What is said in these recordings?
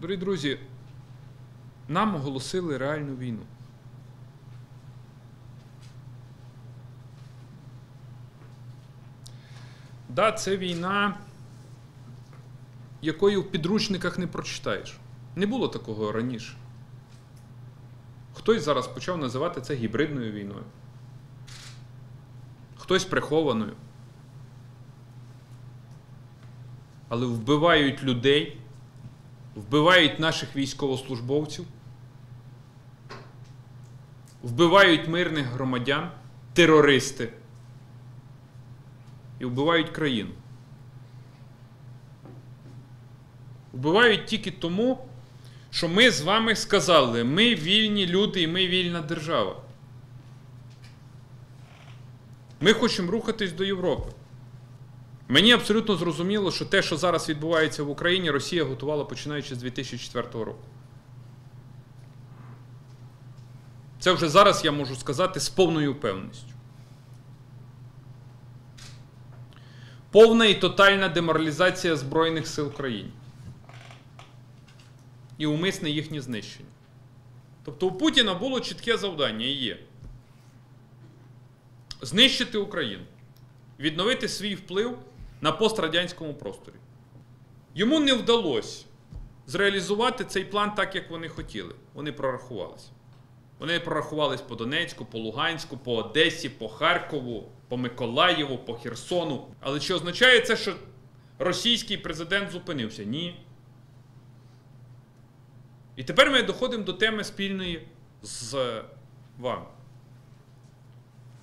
Дорогі друзі, нам оголосили реальну війну. Да, це війна, якої в підручниках не прочитаєш. Не було такого раніше. Хтось зараз почав називати це гібридною війною. Хтось прихованою. Але вбивають людей, вбивають наших військовослужбовців, вбивають мирних громадян, терористи і вбивають країну. Вбивають тільки тому, що ми з вами сказали, ми вільні люди і ми вільна держава. Ми хочемо рухатись до Європи. Мені абсолютно зрозуміло, що те, що зараз відбувається в Україні, Росія готувала починаючи з 2004 року. Це вже зараз я можу сказати з повною впевненістю. Повна і тотальна деморалізація Збройних сил України. І умисне їхнє знищення. Тобто у Путіна було чітке завдання і є знищити Україну, відновити свій вплив на пострадянському просторі. Йому не вдалося зреалізувати цей план так, як вони хотіли. Вони прорахувалися. Вони прорахувались по Донецьку, по Луганську, по Одесі, по Харкову, по Миколаєву, по Херсону. Але чи означає це, що російський президент зупинився? Ні. І тепер ми доходимо до теми спільної з вами.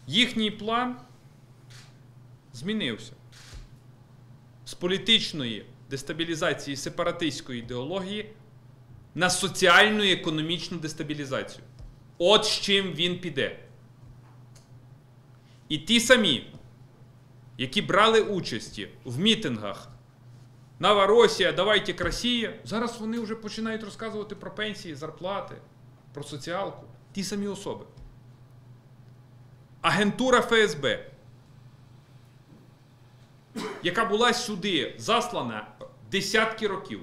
Їхній план змінився з політичної дестабілізації сепаратистської ідеології на соціальну і економічну дестабілізацію. От з чим він піде. І ті самі, які брали участі в мітингах Новоросія, давайте к Росії, зараз вони вже починають розказувати про пенсії, зарплати, про соціалку. Ті самі особи. Агентура ФСБ, яка була сюди заслана десятки років.